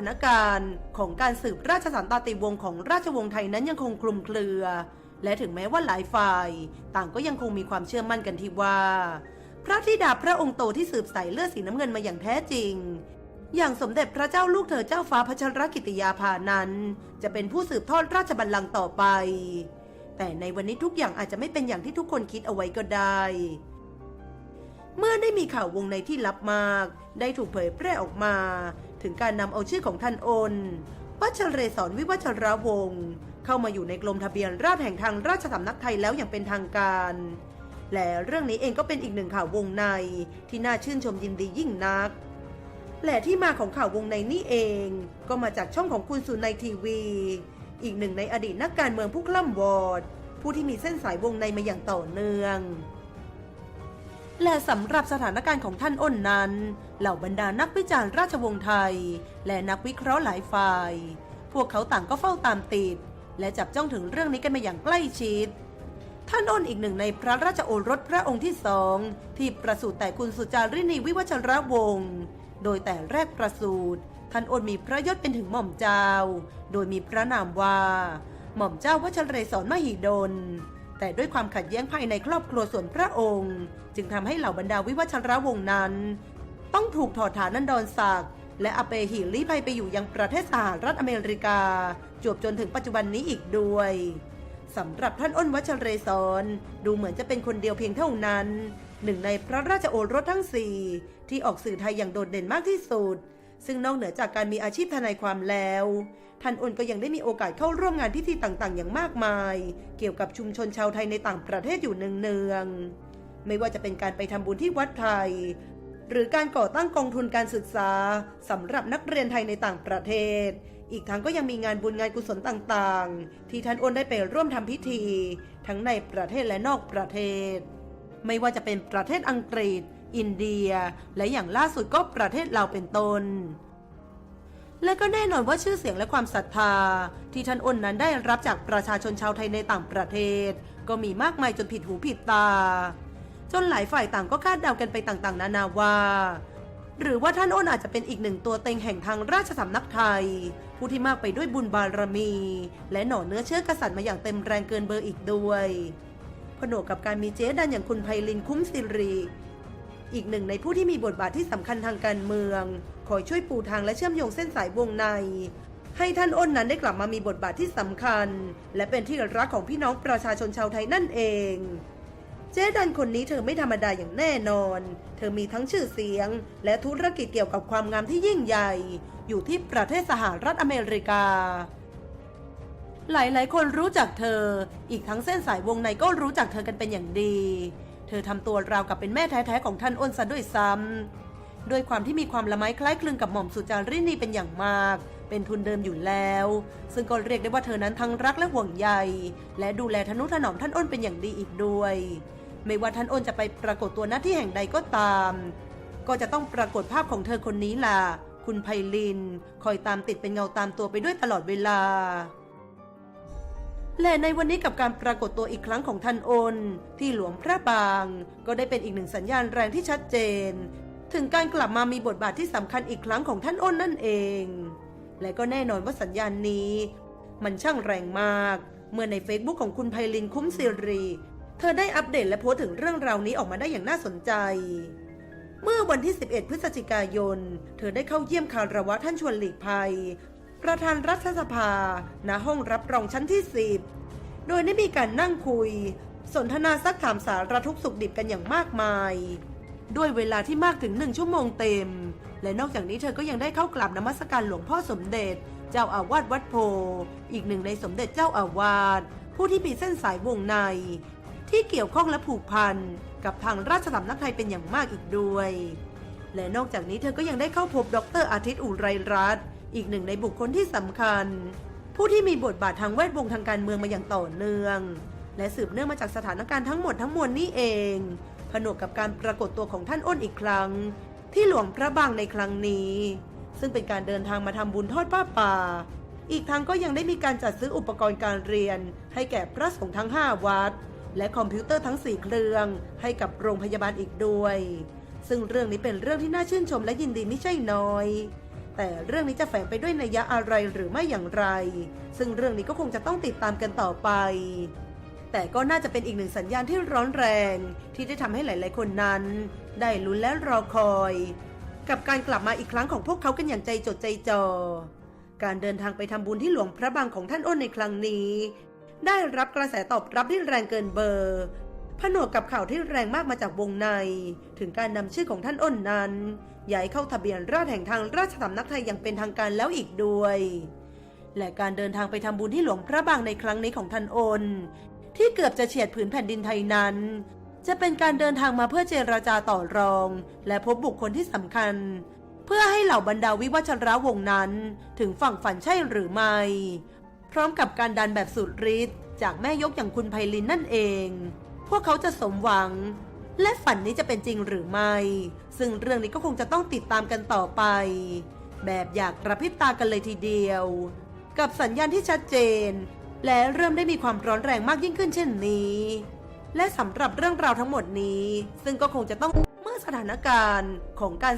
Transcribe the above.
านการณ์ของการสืบราชสันตติวงศ์ของราชวงศ์ไทยนั้นยังคงคลุมเครือ และถึงแม้ว่าหลายฝ่าย ต่างก็ยังคงมีความเชื่อมั่นกันที่ว่า พระธิดาพระองค์โตที่สืบสายเลือดสีน้ำเงินมาอย่างแท้จริง อย่างสมเด็จพระเจ้าลูกเธอเจ้าฟ้าพัชรกิติยาภานั้น จะเป็นผู้สืบทอดราชบัลลังก์ต่อไป แต่ในวันนี้ทุกอย่างอาจจะไม่เป็นอย่างที่ทุกคนคิดเอาไว้ก็ได้เมื่อได้มีข่าววงในที่ลับมาก ได้ถูกเผยแพร่ออกมา ถึงการนำเอาชื่อของท่านโอนวัชเรศรวิวัชรวงศ์เข้ามาอยู่ในกรมทะเบียนราษแห่งทางราชสำนักไทยแล้วอย่างเป็นทางการ และเรื่องนี้เองก็เป็นอีกหนึ่งข่าววงในที่น่าชื่นชมยินดียิ่งนัก และที่มาของข่าววงในนี่เอง ก็มาจากช่องของคุณสุนัยทีวี อีกหนึ่งในอดีตนักการเมืองผู้คล่ำวอดผู้ที่มีเส้นสายวงในมาอย่างต่อเนื่อง และสำหรับสถานการณ์ของท่านอ้นนั้น เหล่าบรรดานักวิจารณ์ราชวงศ์ไทย และนักวิเคราะห์หลายฝ่าย พวกเขาต่างก็เฝ้าตามติด และจับจ้องถึงเรื่องนี้กันมาอย่างใกล้ชิด ท่านอ้นอีกหนึ่งในพระราชโอรสพระองค์ที่สอง ที่ประสูติแต่คุณสุจารินีวิวัชรวงศ์โดยแต่แรกประสูติท่านอ้นมีพระยศเป็นถึงหม่อมเจ้า โดยมีพระนามว่า หม่อมเจ้าวัชเรศรมหิดล แต่ด้วยความขัดแย้งภายในครอบครัวส่วนพระองค์ จึงทำให้เหล่าบรรดาวิวัชรวงศ์นั้น ต้องถูกถอดฐานันดรศักดิ์และอเปหิลีภัยไปอยู่ยังประเทศสหรัฐอเมริกา จวบจนถึงปัจจุบันนี้อีกด้วยสำหรับท่านอ้นวัชเรศรดูเหมือนจะเป็นคนเดียวเพียงเท่านั้น หนึ่งในพระราชโอรสทั้งสี่ที่ออกสื่อไทยอย่างโดดเด่นมากที่สุด ซึ่งนอกเหนือจากการมีอาชีพทนายความแล้ว ท่านอ้นก็ยังได้มีโอกาสเข้าร่วมงานพิธีต่างๆ อย่างมากมาย เกี่ยวกับชุมชนชาวไทยในต่างประเทศอยู่เนืองๆไม่ว่าจะเป็นการไปทำบุญที่วัดไทย หรือการก่อตั้งกองทุนการศึกษาสำหรับนักเรียนไทยในต่างประเทศ อีกทั้งก็ยังมีงานบุญงานกุศลต่างๆ ที่ท่านอ้นได้ไปร่วมทำพิธี ทั้งในประเทศและนอกประเทศ ไม่ว่าจะเป็นประเทศอังกฤษ อินเดีย และอย่างล่าสุดก็ประเทศลาวเป็นต้น และก็แน่นอนว่าชื่อเสียงและความศรัทธา ที่ท่านอ้นนั้นได้รับจากประชาชนชาวไทยในต่างประเทศ ก็มีมากมายจนผิดหูผิดตา จนหลายฝ่ายต่างก็คาดเดากันไปต่างๆ นานาว่า หรือว่าท่านอ้นอาจจะเป็นอีกหนึ่งตัวเต็งแห่งทางราชสำนักไทย ผู้ที่มากไปด้วยบุญบารมี และหน่อเนื้อเชื้อกษัตริย์มาอย่างเต็มแรงเกินเบอร์อีกด้วยผนวกกับการมีเจ๊ดันอย่างคุณไพลินคุ้มสิริ อีกหนึ่งในผู้ที่มีบทบาทที่สำคัญทางการเมือง คอยช่วยปูทางและเชื่อมโยงเส้นสายวงใน ให้ท่านอ้นนั้นได้กลับมามีบทบาทที่สำคัญ และเป็นที่รักของพี่น้องประชาชนชาวไทยนั่นเอง เจ๊ดันคนนี้เธอไม่ธรรมดาอย่างแน่นอน เธอมีทั้งชื่อเสียง และธุรกิจเกี่ยวกับความงามที่ยิ่งใหญ่ อยู่ที่ประเทศสหรัฐอเมริกาหลายๆ คนรู้จักเธอ อีกทั้งเส้นสายวงในก็รู้จักเธอกันเป็นอย่างดี เธอทำตัวราวกับเป็นแม่แท้ๆของท่านอ้นซะด้วยซ้ำด้วยความที่มีความละไม้คล้ายคลึงกับหม่อมสุจารินีเป็นอย่างมาก เป็นทุนเดิมอยู่แล้ว ซึ่งก็เรียกได้ว่าเธอนั้นทั้งรักและห่วงใย และดูแลทนุถนอมท่านอ้นเป็นอย่างดีอีกด้วย ไม่ว่าท่านอ้นจะไปปรากฏตัวหน้าที่แห่งใดก็ตาม ก็จะต้องปรากฏภาพของเธอคนนี้ล่ะ คุณไพลิน คอยตามติดเป็นเงาตามตัวไปด้วยตลอดเวลา และในวันนี้กับการปรากฏตัวอีกครั้งของท่านโอน ที่หลวงพระบาง ก็ได้เป็นอีกหนึ่งสัญญาณแรงที่ชัดเจน ถึงการกลับมามีบทบาทที่สำคัญอีกครั้งของท่านอ้นนั่นเอง และก็แน่นอนว่าสัญญาณนี้ มันช่างแรงมาก เมื่อใน Facebook ของคุณไพลินคุ้มสิริเธอได้อัปเดตและโพสต์ถึงเรื่องราวนี้ออกมาได้อย่างน่าสนใจ เมื่อวันที่ 11 พฤศจิกายน เธอได้เข้าเยี่ยมคารวะท่านชวนหลีกภัย ประธานรัฐสภา ณ ห้องรับรองชั้นที่ 10 โดยได้มีการนั่งคุย สนทนาซักถามสารทุกสุขดิบกันอย่างมากมาย ด้วยเวลาที่มากถึงหนึ่งชั่วโมงเต็ม และนอกจากนี้เธอก็ยังได้เข้ากราบนมัสการหลวงพ่อสมเด็จ เจ้าอาวาสวัดโพ อีกหนึ่งในสมเด็จเจ้าอาวาสผู้ที่มีเส้นสายวงใน ที่เกี่ยวข้องและผูกพันกับทางราชสำนักไทยเป็นอย่างมากอีกด้วย และนอกจากนี้เธอก็ยังได้เข้าพบดรอาทิตย์อุไรรัตน์ อีกหนึ่งในบุคคลที่สำคัญ ผู้ที่มีบทบาททางแวดวงทางการเมืองมาอย่างต่อเนื่อง และสืบเนื่องมาจากสถานการณ์ทั้งหมดทั้งมวลนี้เอง ผนวกกับการปรากฏตัวของท่านอ้นอีกครั้ง ที่หลวงพระบางในครั้งนี้ ซึ่งเป็นการเดินทางมาทำบุญทอดผ้าป่า อีกทั้งก็ยังได้มีการจัดซื้ออุปกรณ์การเรียน ให้แก่พระสงฆ์ทั้ง 5 วัด และคอมพิวเตอร์ทั้ง 4 เครื่อง ให้กับโรงพยาบาลอีกด้วย ซึ่งเรื่องนี้เป็นเรื่องที่น่าชื่นชมและยินดีไม่ใช่น้อย แต่เรื่องนี้จะแฝงไปด้วยนัยยะอะไรหรือไม่อย่างไร ซึ่งเรื่องนี้ก็คงจะต้องติดตามกันต่อไป แต่ก็น่าจะเป็นอีกหนึ่งสัญญาณที่ร้อนแรง ที่ได้ทำให้หลาย ๆ คนนั้น ได้ลุ้นและรอคอย กับการกลับมาอีกครั้งของพวกเขากันอย่างใจจดใจจ่อการเดินทางไปทำบุญที่หลวงพระบางของท่านอ้นในครั้งนี้ ได้รับกระแสตอบรับที่แรงเกินเบอร์ ผนวกกับข่าวที่แรงมากมาจากวงใน ถึงการนำชื่อของท่านอ้นนั้นย้ายเข้าทะเบียนราษฎรแห่งทางราชสำนักไทยอย่างเป็นทางการแล้วอีกด้วย และการเดินทางไปทำบุญที่หลวงพระบางในครั้งนี้ของท่านอ้นที่เกือบจะเฉียดผืนแผ่นดินไทยนั้น จะเป็นการเดินทางมาเพื่อเจรจาต่อรอง และพบบุคคลที่สำคัญ เพื่อให้เหล่าบรรดาวิวัชระวงนั้นถึงฝั่งฝันใช่หรือไม่ พร้อมกับการดันแบบสุดฤทธิ์จากแม่ยกอย่างคุณไพลินนั่นเอง พวกเขาจะสมหวัง และฝันนี้จะเป็นจริงหรือไม่ ซึ่งเรื่องนี้ก็คงจะต้องติดตามกันต่อไป แบบอยากกระพริบตากันเลยทีเดียว กับสัญญาณที่ชัดเจน และเริ่มได้มีความร้อนแรงมากยิ่งขึ้นเช่นนี้ และสำหรับเรื่องราวทั้งหมดนี้ ซึ่งก็คงจะต้องเมื่อสถานการณ์ของการ